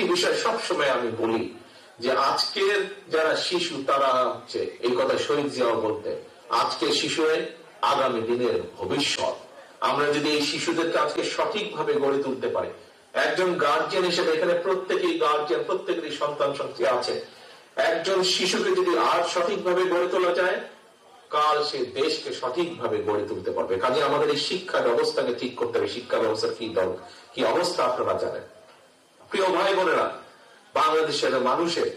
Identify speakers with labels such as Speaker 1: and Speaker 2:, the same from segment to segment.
Speaker 1: একটি বিষয় সবসময় আমি বলি যে আজকের যারা শিশু, তারা হচ্ছে এই কথা শহীদ জিয়াও বলতে আজকে শিশু আগামী দিনের ভবিষ্যৎ। আমরা যদি এই শিশুদেরকে আজকে সঠিকভাবে গড়ে তুলতে পারি, একজন গার্জিয়ান হিসেবে এখানে প্রত্যেকেই গার্জিয়ান প্রত্যেকেরই সন্তান শক্তি আছে। একজন শিশুকে যদি আজ সঠিকভাবে গড়ে তোলা যায়, কাল সে দেশকে সঠিকভাবে গড়ে তুলতে পারবে। কাজে আমাদের এই শিক্ষা ব্যবস্থাকে ঠিক করতে হবে। শিক্ষা ব্যবস্থার কি দল কি অবস্থা আপনারা জানেন? প্রিয় ভাই বোনেরা বাংলাদেশের মানুষের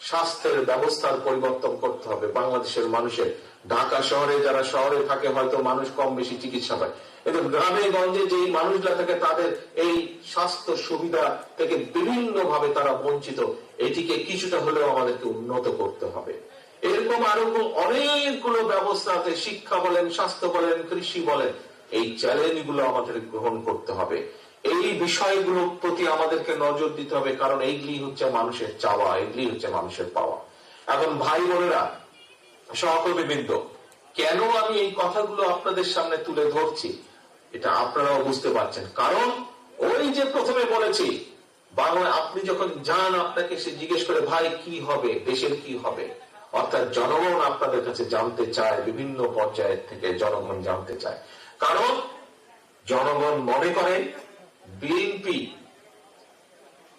Speaker 1: স্বাস্থ্যের ব্যবস্থার পরিবর্তন করতে হবে। বাংলাদেশের মানুষের ঢাকা শহরে যারা শহরে থাকে, হয়তো মানুষ কম বেশি চিকিৎসা পায়। কিন্তু গ্রামে, গঞ্জে যেই মানুষরা থাকে, তাদের এই স্বাস্থ্য সুবিধা থেকে বিভিন্ন ভাবে তারা বঞ্চিত। এটিকে কিছুটা হলেও আমাদেরকে উন্নত করতে হবে। এরকম আরও অনেকগুলো ব্যবস্থা আছে, শিক্ষা বলেন, স্বাস্থ্য বলেন, কৃষি বলেন, এই চ্যালেঞ্জগুলো আমাদের গ্রহণ করতে হবে। এই বিষয়গুলোর প্রতি আমাদেরকে নজর দিতে হবে, কারণ এইগুলি হচ্ছে মানুষের চাওয়া এগুলি হচ্ছে মানুষের পাওয়া। এখন ভাই বোনেরা, সহকর্মীবৃন্দ, কেন আমি এই কথাগুলো আপনাদের সামনে তুলে ধরছি? এটা আপনারাও বুঝতে পারছেন। কারণ ওই যে প্রথমে বলেছি বাংলা আপনি যখন যান, আপনাকে সে জিজ্ঞেস করে, ভাই, কি হবে? দেশের কি হবে? অর্থাৎ জনগণ আপনাদের কাছে জানতে চায়, বিভিন্ন পর্যায়ের থেকে জনগণ জানতে চায়। কারণ জনগণ মনে করে বিএনপি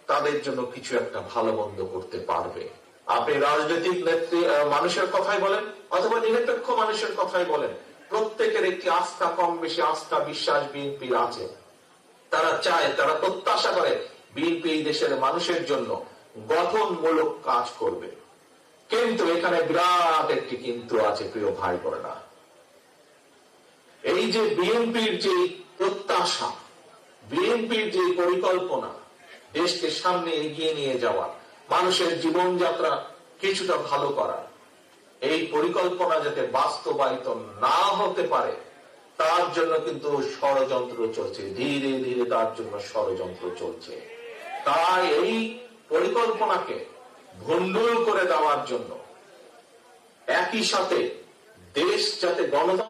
Speaker 1: তাদের জন্য কিছু একটা ভালো মন্দ করতে পারবে। আপনি রাজনৈতিক নেত্রী মানুষের কথাই বলেন, অথবা নিরপেক্ষ মানুষের কথাই বলেন। প্রত্যেকের একটি আস্থা কম বেশি, আস্থা বিশ্বাস বিএনপির আছে। তারা চায়, তারা প্রত্যাশা করে বিএনপি এই দেশের মানুষের জন্য গঠনমূলক কাজ করবে। কিন্তু এখানে বিরাট একটি কিন্তু আছে, প্রিয় ভাই বোনেরা এই যে বিএনপির যে প্রত্যাশা বিএনপির যে পরিকল্পনা, দেশকে সামনে এগিয়ে নিয়ে যাওয়া, মানুষের জীবনযাত্রা কিছুটা ভালো করা, এই পরিকল্পনা যাতে বাস্তবায়িত না হতে পারে, তার জন্য কিন্তু ষড়যন্ত্র চলছে, ধীরে ধীরে তার জন্য ষড়যন্ত্র চলছে। তাই এই পরিকল্পনাকে ভণ্ডুল করে দেওয়ার জন্য একই সাথে দেশ যাতে গণতন্ত্র